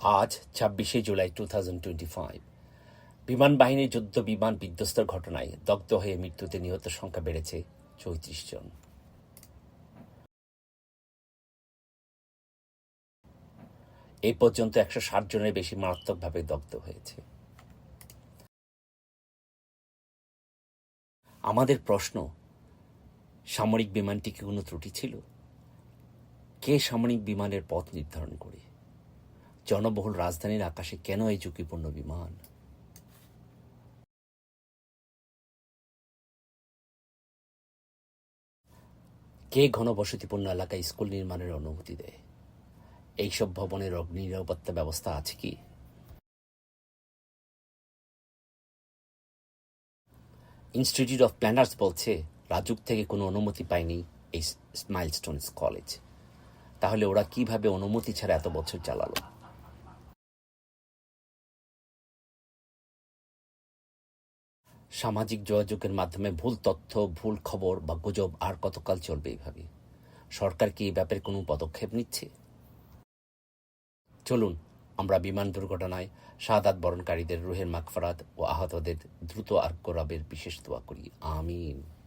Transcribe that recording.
আজ, ছাব্বিশে July two thousand twenty five বিমান বাহিনীর যুদ্ধ, বিমান বিধ্বস্তর ঘটনায় দগ্ধ হয়ে মৃত্যুতে নিহত সংখ্যা বেড়েছে চৌত্রিশ জন। এই পর্যন্ত একশো ষাট জনের বেশি মারাত্মকভাবে দগ্ধ হয়েছে। আমাদের প্রশ্ন, সামরিক বিমানটি কি কোনো ত্রুটি ছিল? কে সামরিক বিমানের পথ নির্ধারণ করে? জনবহুল রাজধানীর আকাশে কেন এই ঝুঁকিপূর্ণ বিমান? কে ঘনবসতিপূর্ণ এলাকায় স্কুল নির্মাণের অনুমতি দেয়? এইসব ভবনের অগ্নি নিরাপত্তা ব্যবস্থা আছে কি? ইনস্টিটিউট অফ প্ল্যানার্স বলছে, রাজুক থেকে কোনো অনুমতি পায়নি এই মাইলস্টোনস কলেজ। তাহলে ওরা কীভাবে অনুমতি ছাড়া এত বছর চালালো? সামাজিক যোগাযোগের মাধ্যমে ভুল তথ্য, ভুল খবর বা গুজব আর কতকাল চলবে এইভাবে সরকার কি এই ব্যাপারে কোনো পদক্ষেপ নিচ্ছে? চলুন, আমরা বিমান দুর্ঘটনায় সাদাত বরণকারীদের রুহের মাকফারাত ও আহতদের দ্রুত লাভের বিশেষ দোয়া করি। আমিন।